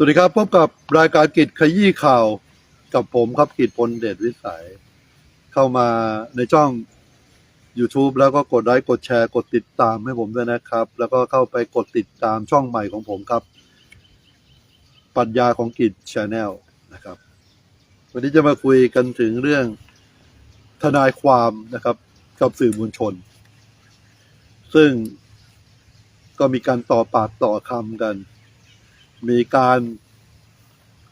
สวัสดีครับพบกับรายการกิจขยี้ข่าวกับผมครับกิจพลเดชวิสัย เข้ามาในช่อง YouTube แล้วก็กดไลค์กดแชร์ กดติดตามให้ผมด้วยนะครับ แล้วก็เข้าไปกดติดตามช่องใหม่ของผมครับ ปัญญาของกิจชาแนลนะครับ วันนี้จะมาคุยกันถึงเรื่องทนายความนะครับ กับสื่อมวลชน ซึ่งก็มีการต่อปากต่อคำกัน มีการ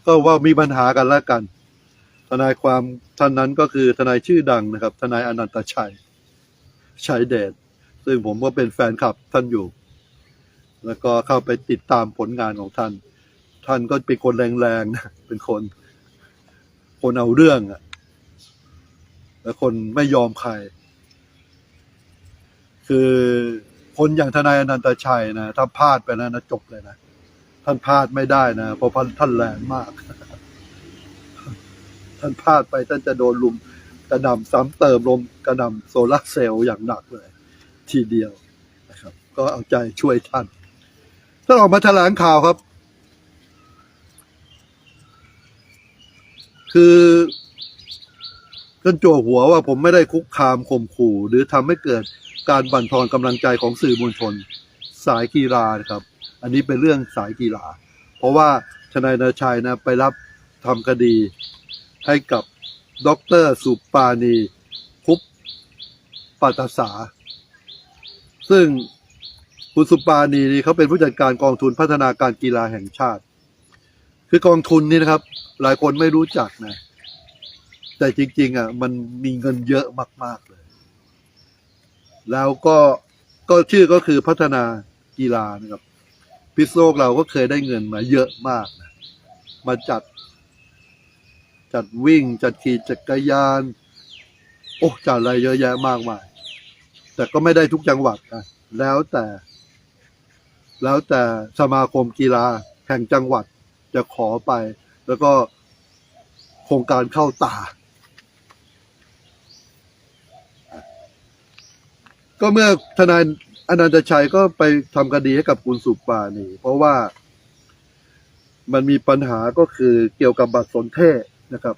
ก็ว่ามีปัญหากันแล้วกัน ทนายความท่านนั้นก็คือทนายชื่อดังนะครับ ทนายอนันตชัยชัยเดชซึ่งผมก็เป็นแฟนคลับท่านอยู่ แล้วก็เข้าไปติดตามผลงานของท่าน ท่านก็เป็นคนแรงๆนะเป็นคน คนเอาเรื่องอะและคนไม่ยอมใคร คือคนอย่างทนายอนันตชัยนะ ถ้าพลาดไปนะนะจบเลยนะ ท่านพลาดไม่ได้นะเพราะท่านแรงมาก ท่านพลาดไปท่านจะโดนลุมกระนำซ้ำเติมลมกระนำโซลาร์เซลล์อย่างหนักเลย ทีเดียวนะครับ ก็เอาใจช่วยท่านท่านออกมาแถลงข่าวครับ คือท่านโจหัวว่าผมไม่ได้คุกคามข่มขู่ หรือทำให้เกิดการบั่นทอนกำลังใจของสื่อมวลชน สายกีฬานะครับ อันนี้เป็นเรื่องสายกีฬา เพราะว่าทนายนาชัยนะไปรับทำคดีให้กับดอกเตอรสุปานีคุปปัตสา ซึ่งคุณสุปานีนี่เขาเป็นผู้จัดการกองทุนพัฒนาการกีฬาแห่งชาติ คือกองทุนนี่นะครับ หลายคนไม่รู้จักนะ แต่จริง ๆอะมันมีเงินเยอะมาก ๆเลย แล้วก็ก็ชื่อก็คือพัฒนากีฬานะครับ พิษโลกเราก็เคยได้เงินมาเยอะมากนะมาจัด จัดวิ่ง จัดขี่จักรยาน โอ้จัดอะไรเยอะแยะมากมาย แต่ก็ไม่ได้ทุกจังหวัดนะแล้วแต่ แล้วแต่สมาคมกีฬาแห่งจังหวัดจะขอไป แล้วก็โครงการเข้าตา ก็เมื่อทนาย อนันตชัยก็ไปทำคดีให้กับคุณสุปานีเพราะว่ามันมีปัญหาก็คือเกี่ยวกับบัตรสนเทศนะครับ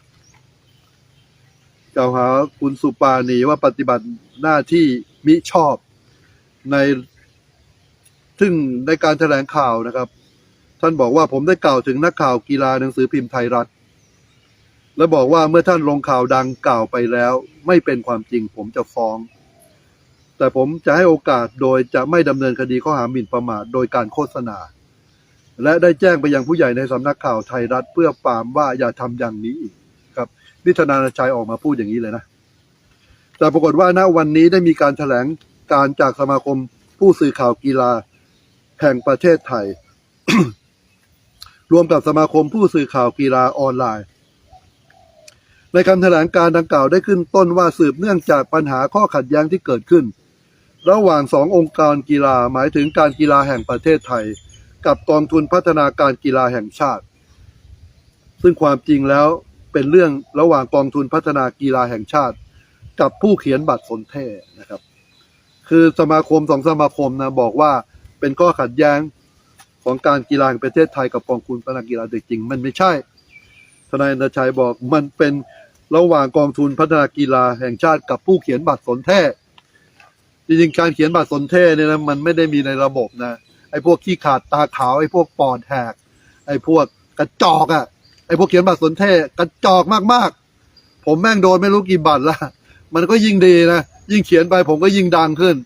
กล่าวหาคุณสุปานีว่าปฏิบัติหน้าที่มิชอบใน ซึ่งในการแถลงข่าวนะครับ ท่านบอกว่าผมได้กล่าวถึงนักข่าวกีฬาหนังสือพิมพ์ไทยรัฐ และบอกว่าเมื่อท่านลงข่าวดังกล่าวไปแล้ว ไม่เป็นความจริงผมจะฟ้อง แต่ผมจะให้โอกาสโดยจะไม่ดำเนินคดีข้อหาหมิ่นประมาทโดยการโฆษณา และได้แจ้งไปยังผู้ใหญ่ในสำนักข่าวไทยรัฐเพื่อปรามว่าอย่าทำอย่างนี้อีกครับนิธนาชัยออกมาพูดอย่างนี้เลยนะ แต่ปรากฏว่าณวันนี้ได้มีการแถลงการจากสมาคมผู้สื่อข่าวกีฬาแห่งประเทศไทย รวมกับสมาคมผู้สื่อข่าวกีฬาออนไลน์ ในคำแถลงการดังกล่าวได้ขึ้นต้นว่าสืบเนื่องจากปัญหาข้อขัดแย้งที่เกิดขึ้น ระหว่างสององค์การกีฬาหมายถึงการกีฬาแห่งประเทศไทย กับกองทุนพัฒนาการกีฬาแห่งชาติ ซึ่งความจริงแล้วเป็นเรื่องระหว่างกองทุนพัฒนากีฬาแห่งชาติ กับผู้เขียนบัตรสนเทศนะครับ คือสมาคมสองสมาคมนะบอกว่าเป็นข้อขัดแย้งของการกีฬาแห่งประเทศไทยกับกองทุนพัฒนากีฬาแต่จริง มันไม่ใช่ทนายนชัยบอกมันเป็นระหว่างกองทุนพัฒนากีฬาแห่งชาติกับผู้เขียนบัตรสนเทศ จริงๆการเขียนบัตรสนเทศเนี่ยนะมันไม่ได้มีในระบบนะไอ้พวกขี้ขาดตาขาวไอ้พวกปอดแหก ไอ้พวกกระจอกอะ่ะไอ้พวกเขียนบัตรสนเทศกระจอกมากๆ ผมแม่งโดนไม่รู้กี่บัตรละมันก็ยิ่งดีนะยิ่งเขียนไปผมก็ยิ่งดังขึ้น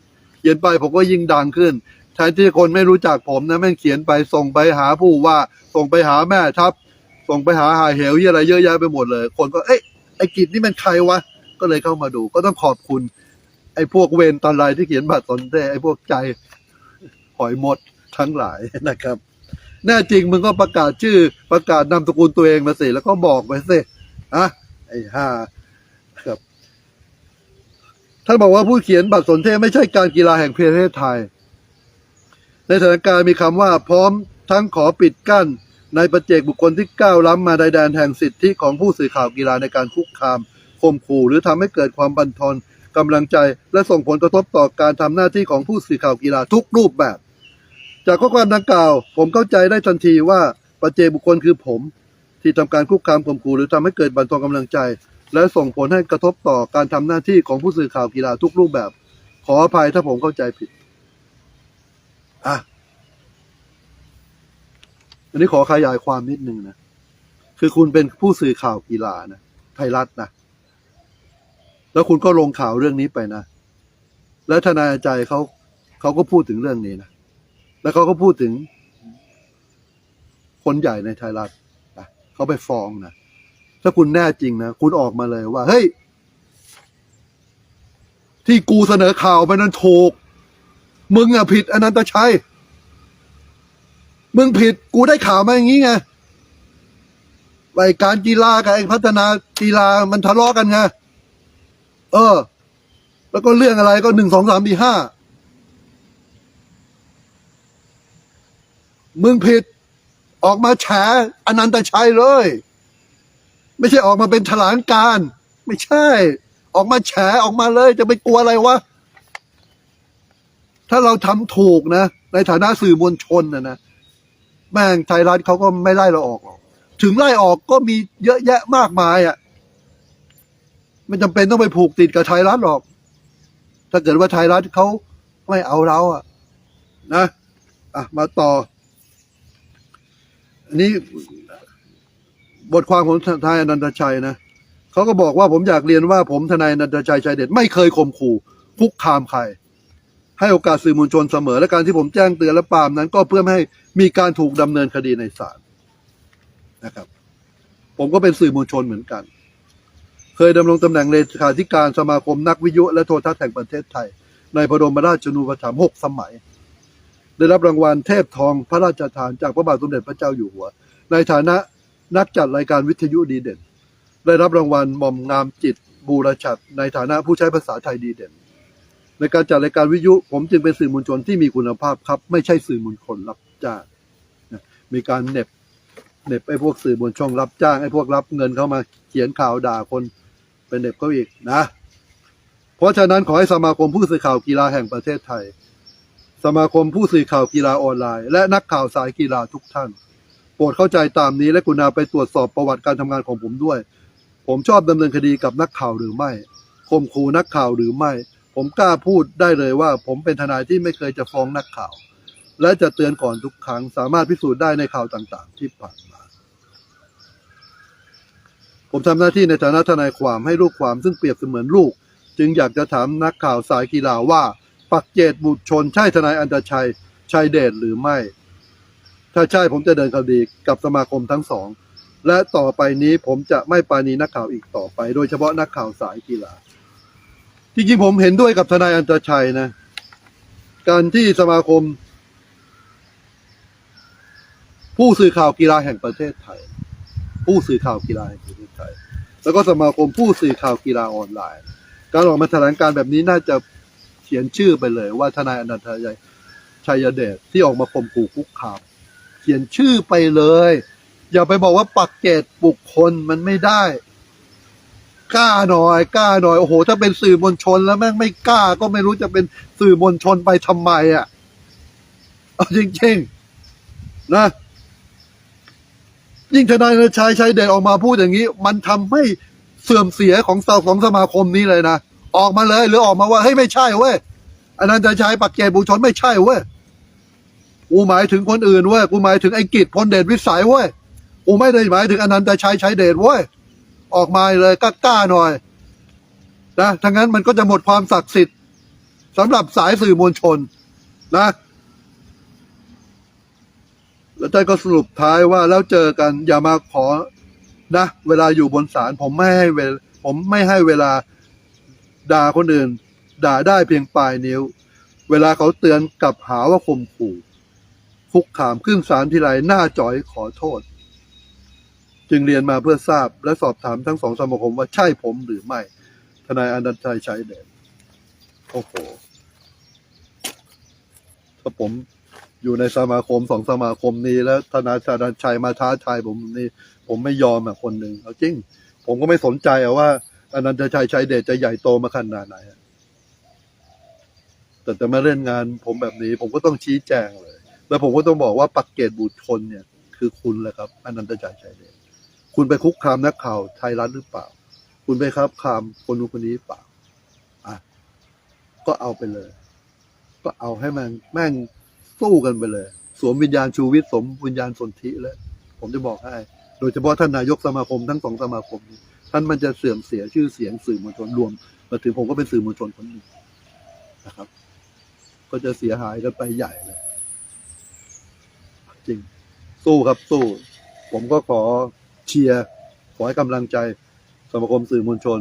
เขียนไปผมก็ยิ่งดังขึ้นแทนที่คนไม่รู้จักผมนะแม่งเขียนไปส่งไปหาผู้ว่าส่งไปหาแม่ทัพส่งไปหาหาเหวยี่อะไรเยอะแยะไปหมดเลย คนก็เอ๊ะไอ้กิจนี่มันใครวะก็เลยเข้ามาดูก็ต้องขอบคุณ ไอ้พวกเวรตอนไรที่เขียนบัตรสนเทศไอ้พวกใจหอยหมดทั้งหลายนะครับ แน่จริงมึงก็ประกาศชื่อประกาศนามสกุลตัวเองมาสิแล้วก็บอกไปสิอะไอ้ห่าครับท่านบอกว่าผู้เขียนบัตรสนเทศไม่ใช่การกีฬาแห่งประเทศไทย ในสถานการณ์มีคำว่าพร้อมทั้งขอปิดกั้น ในประเจกบุคคลที่ก้าวล้ำมาในแดนแห่งสิทธิของผู้สื่อข่าวกีฬาในการคุกคามข่มขู่หรือทำให้เกิดความบันทอน กำลังใจ และส่งผลกระทบต่อการทำหน้าที่ของผู้สื่อข่าวกีฬาทุกรูปแบบ จากข้อความดังกล่าว ผมเข้าใจได้ทันทีว่าปัจเจบุคคลคือผม ที่ทำการคุกคามข่มขู่หรือทำให้เกิดบันทอนกำลังใจ และส่งผลให้กระทบต่อการทำหน้าที่ของผู้สื่อข่าวกีฬาทุกรูปแบบ ขออภัยถ้าผมเข้าใจผิดอะอันนี้ขอขยายความนิดนึงนะ คือคุณเป็นผู้สื่อข่าวกีฬานะ ไทยรัฐนะ แล้วคุณก็ลงข่าวเรื่องนี้ไปนะ แล้วทนายใจเขาเขาก็พูดถึงเรื่องนี้นะ แล้วเขาก็พูดถึง คนใหญ่ในไทยรัฐนะเขาไปฟ้องนะ ถ้าคุณแน่จริงนะ คุณออกมาเลยว่า เฮ้ย ที่กูเสนอข่าวไปนั้นถูก มึงอะผิดอนันตชัย มึงผิด กูได้ข่าวมาอย่างนี้ไงไอการกีฬากับไอพัฒนากีฬามันทะเลาะกันไง เออ แล้วก็เรื่องอะไรก็หนึ่งสองสามสี่ห้ามึงผิด ออกมาแฉอนันตชัยเลย ไม่ใช่ออกมาเป็นถลางการ ไม่ใช่ ออกมาแฉออกมาเลย จะไปกลัวอะไรวะถ้าเราทำถูกนะ ในฐานะสื่อมวลชนนะนะแม่งไทยรัฐเขาก็ไม่ไล่เราออกหรอก ถึงไล่ออกก็มีเยอะแยะมากมายอะ่ะ ไม่จำเป็นต้องไปผูกติดกับไทยรัฐหรอก ถ้าเกิดว่าไทยรัฐเขาไม่เอาเราอะ่ะ นะอะมาต่อ อันนี้บทความของทนายอนันตชัยนะเขาก็บอกว่าผมอยากเรียนว่าผมทนายอนันตชัยชัยเดชไม่เคยข่มขู่คุกคามใครให้โอกาสสื่อมวลชนเสมอ และการที่ผมแจ้งเตือนและปรามนั้น ก็เพื่อไม่ให้มีการถูกดำเนินคดีในศาลนะครับ ผมก็เป็นสื่อมวลชนเหมือนกัน เคยดำรงตำแหน่งเลขาธิการสมาคมนักวิทยุและโทรทัศน์แห่งประเทศไทย ในพระบรมราชนูปถัมภ์หกสมัย ได้รับรางวัลเทพทองพระราชทานจากพระบาทสมเด็จพระเจ้าอยู่หัว ในฐานะนักจัดรายการวิทยุดีเด่น ได้รับรางวัลหม่อมงามจิตบูรชัดในฐานะผู้ใช้ภาษาไทยดีเด่น ในการจัดรายการวิทยุผมจึงเป็นสื่อมวลชนที่มีคุณภาพครับ ไม่ใช่สื่อมวลชนรับจ้างมีการเน็บเน็บไอ้พวกสื่อมวลชนรับจ้างไอ้พวกรับเงินเข้ามาเขียนข่าวด่าคน เป็นเหน็บเขาอีกนะ เพราะฉะนั้นขอให้สมาคมผู้สื่อข่าวกีฬาแห่งประเทศไทย สมาคมผู้สื่อข่าวกีฬาออนไลน์ และนักข่าวสายกีฬาทุกท่าน โปรดเข้าใจตามนี้และกุณาไปตรวจสอบประวัติการทำงานของผมด้วย ผมชอบดำเนินคดีกับนักข่าวหรือไม่ข่มขู่นักข่าวหรือไม่ ผมกล้าพูดได้เลยว่า ผมเป็นทนายที่ไม่เคยจะฟ้องนักข่าว และจะเตือนก่อนทุกครั้งสามารถพิสูจน์ได้ในข่าวต่างๆ ที่ผ่านมา ผมทำหน้าที่ในฐานะทนายความให้ลูกความซึ่งเปรียบเสมือนลูก จึงอยากจะถามนักข่าวสายกีฬาว่า ปักเจตบุตรชนใช่ทนายอันตชัยชัยเดชหรือไม่ ถ้าใช่ผมจะเดินคดีกับสมาคมทั้งสอง และต่อไปนี้ผมจะไม่ปาณีนักข่าวอีกต่อไป โดยเฉพาะนักข่าวสายกีฬาจริงๆผมเห็นด้วยกับทนายอันตชัยนะ การที่สมาคม ผู้สื่อข่าวกีฬาแห่งประเทศไทย ผู้สื่อข่าวกีฬาแห่งประเทศ แล้วก็สมาคมผู้สื่อข่าวกีฬาออนไลน์ การออกมาแถลงการแบบนี้น่าจะเขียนชื่อไปเลย ว่าทนายอนันตชัยชัยเดชที่ออกมาข่มขู่คุกคามเขียนชื่อไปเลย อย่าไปบอกว่าปักเกตบุคคลมันไม่ได้กล้าหน่อยกล้าหน่อยโอ้โห ถ้าเป็นสื่อมวลชนแล้วแม่งไม่กล้า ก็ไม่รู้จะเป็นสื่อมวลชนไปทำไมอะเอาจริงๆนะ ยิ่งทนายชัยชัยเดชออกมาพูดอย่างนี้ มันทำให้เสื่อมเสียของสของสมาคมนี้เลยนะออกมาเลยหรือออกมาว่าเฮ้ยไม่ใช่เว้ยอันนั้นจะใช้ปักเกบุคชนไม่ใช่เว้ยกูหมายถึงคนอื่นเว้ยกูหมายถึงไอ้กิจพลเดชวิสัยเว้ยกูไม่ได้หมายถึงอนันตชัยชัยเดชเว้ยออกมาเลยกล้าๆหน่อยนะทั้งนั้นมันก็จะหมดความศักดิ์สิทธิ์สำหรับสายสื่อมวลชนนะ แล้วท่านก็สรุปท้ายว่าแล้วเจอกัน อย่ามาขอนะ เวลาอยู่บนศาลผมไม่ให้เวลผมไม่ให้เวลาด่าคนอื่น ด่าได้เพียงปลายนิ้ว เวลาเขาเตือนกลับหาว่าข่มขู่คุกขามขึ้นศาลทีไรหน้าจ่อยขอโทษ จึงเรียนมาเพื่อทราบและสอบถามทั้งสองสมาคมว่าใช่ผมหรือไม่ ทนายอนันตชัยชัยเดชโอ้โหถ้าผม อยู่ในสมาคมสองสมาคมนี้แล้วธนาชาดชัยมาท้าทายผมนี่ผมไม่ยอมอะคนหนึ่งเอาจริง ผมก็ไม่สนใจอะว่าอนันตชัยชัยเดชจะใหญ่โตมาขนาดไหนแต่จะมาเล่นงานผมแบบนี้ ผมก็ต้องชี้แจงเลย แล้วผมก็ต้องบอกว่าปักเกตบุตรชนเนี่ย คือคุณแหละครับอนันตชัยชัยเดชคุณไปคุกคามนักข่าวไทยรัฐหรือเปล่า คุณไปครับคามคนนู้นคนนี้เปล่าอะก็เอาไปเลย ก็เอาให้มันแม่ง สู้กันไปเลย สวมวิญญาณชูวิทย์สมวิญญาณสนธิเลยผมจะบอกให้ โดยเฉพาะท่านนายกสมาคมทั้งสองสมาคม ท่านมันจะเสื่อมเสียชื่อเสียงสื่อมวลชนรวมมาถึงผมก็เป็นสื่อมวลชนคนหนึ่งนะครับ ก็จะเสียหายกันไปใหญ่เลย จริง สู้ครับสู้ ผมก็ขอเชียร์ขอให้กำลังใจสมาคมสื่อมวลชน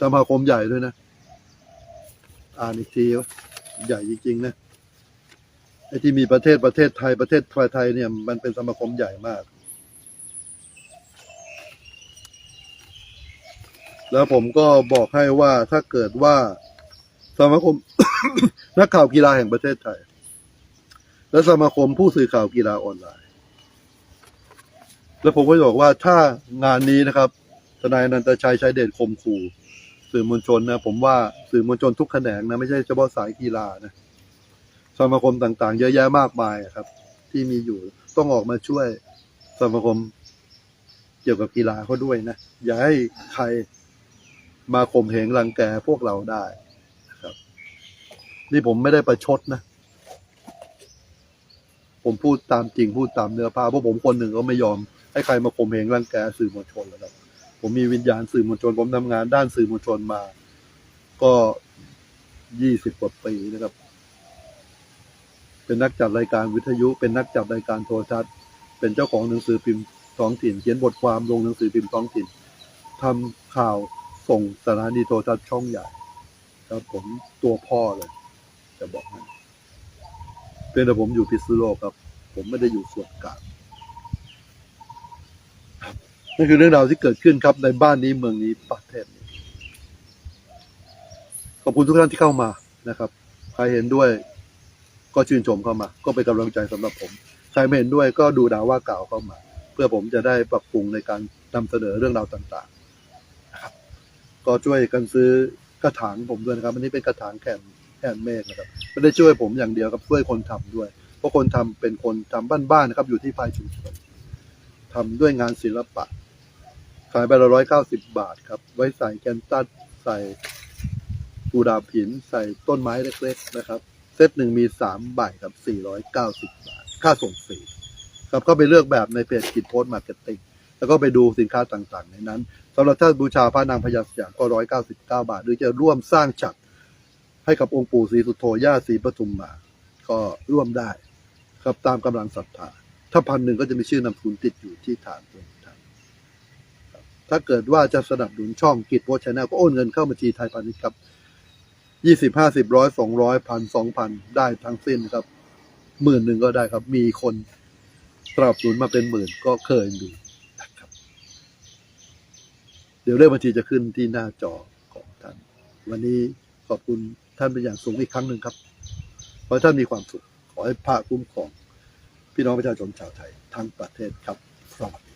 สมาคมใหญ่ด้วยนะ อ่านอีกทีใหญ่จริงๆนะ ไอ้ที่มีประเทศประเทศไทยประเทศไทยเนี่ย มันเป็นสมาคมใหญ่มาก แล้วผมก็บอกให้ว่าถ้าเกิดว่าสมาคมนักข่าวกีฬาแห่งประเทศไทย และสมาคมผู้สื่อข่าวกีฬาออนไลน์ แล้วผมก็บอกว่าถ้างานนี้นะครับทนายอนันตชัยชัยเดชคมคูสื่อมวลชนนะ ผมว่าสื่อมวลชนทุกแขนงนะ ไม่ใช่เฉพาะสายกีฬานะ สมาคมต่างๆ เยอะแยะมากมายครับ ที่มีอยู่ต้องออกมาช่วยสมาคมเกี่ยวกับกีฬาเขาด้วยนะ อย่าให้ใครมาข่มเหงรังแกพวกเราได้นะครับ นี่ผมไม่ได้ประชดนะ ผมพูดตามจริงพูดตามเนื้อผ้าเพราะผมคนหนึ่งก็ไม่ยอม ให้ใครมาข่มเหงรังแกสื่อมวลชนแล้วครับผมมีวิญญาณสื่อมวลชน ผมทำงานด้านสื่อมวลชนมา ก็ยี่สิบกว่าปีนะครับ เป็นนักจัดรายการวิทยุ เป็นนักจัดรายการโทรทัศน์ เป็นเจ้าของหนังสือพิมพ์ท้องถิ่น เขียนบทความลงหนังสือพิมพ์ท้องถิ่นทำข่าวส่งสถานีโทรทัศน์ช่องใหญ่ครับผมตัวพ่อเลย จะบอกให้เป็นแต่ผมอยู่พิษณุโลกครับ ผมไม่ได้อยู่ส่วนกลางนั่นคือเรื่องราวที่เกิดขึ้นครับในบ้านนี้เมืองนี้ประเทศนี้ขอบคุณทุกท่านที่เข้ามานะครับ ใครเห็นด้วย ก็ชื่นชมเข้ามา ก็เป็นกำลังใจสำหรับผม ใครไม่เห็นด้วยก็ดูดาว่ากล่าวเข้ามา เพื่อผมจะได้ปรับปรุงในการนำเสนอเรื่องราวต่างๆนะครับก็ช่วยกันซื้อกระถางผมด้วยนะครับ อันนี้เป็นกระถางแผ่นแผ่นเมฆนะครับไม่ได้ช่วยผมอย่างเดียวครับช่วยคนทำด้วย เพราะคนทำเป็นคนทำบ้านๆนะครับ อยู่ที่ภายชุมชนทำด้วยงานศิลปะ ขายไปละร้อยเก้าสิบบาทครับ ไว้ใส่แกนตัสใส่ปูดาบหิน ใส่ต้นไม้เล็กๆนะครับ เซตหนึ่งมีสามใบครับสี่ร้อยเก้าสิบบาท ค่าส่งฟรีครับก็ไปเลือกแบบในเพจกิจโพสต์มาร์เก็ตติ้งแล้วก็ไปดูสินค้าต่างๆ ในนั้นสำหรับถ้าบูชาพระนางพญาสยามก็ร้อยเก้าสิบเก้าบาท หรือจะร่วมสร้างฉัตรให้กับองค์ปู่ศรีสุโธย่าศรีปทุมมา ก็ร่วมได้ ครับตามกำลังศรัทธาถ้าพันหนึ่งก็จะมีชื่อนามสกุลติดอยู่ที่ฐานตรงท่านถ้าเกิดว่าจะสนับสนุนช่องกิจโพสชแนลก็โอนเงินเข้าบัญชีไทยพาณิชย์ครับ ยี่สิบห้าสิบร้อยสองร้อยพันสองพันได้ทั้งสิ้นครับหมื่นหนึ่งก็ได้ครับ มีคนสนับสนุนมาเป็นหมื่นก็เคยมีนะครับ เดี๋ยวเลขบัญชีจะขึ้นที่หน้าจอของท่าน วันนี้ขอบคุณท่านเป็นอย่างสูงอีกครั้งหนึ่งครับขอให้ท่านมีความสุข ขอให้พระคุ้มครอง พี่น้องประชาชนชาวไทยทั้งประเทศครับสวัสดี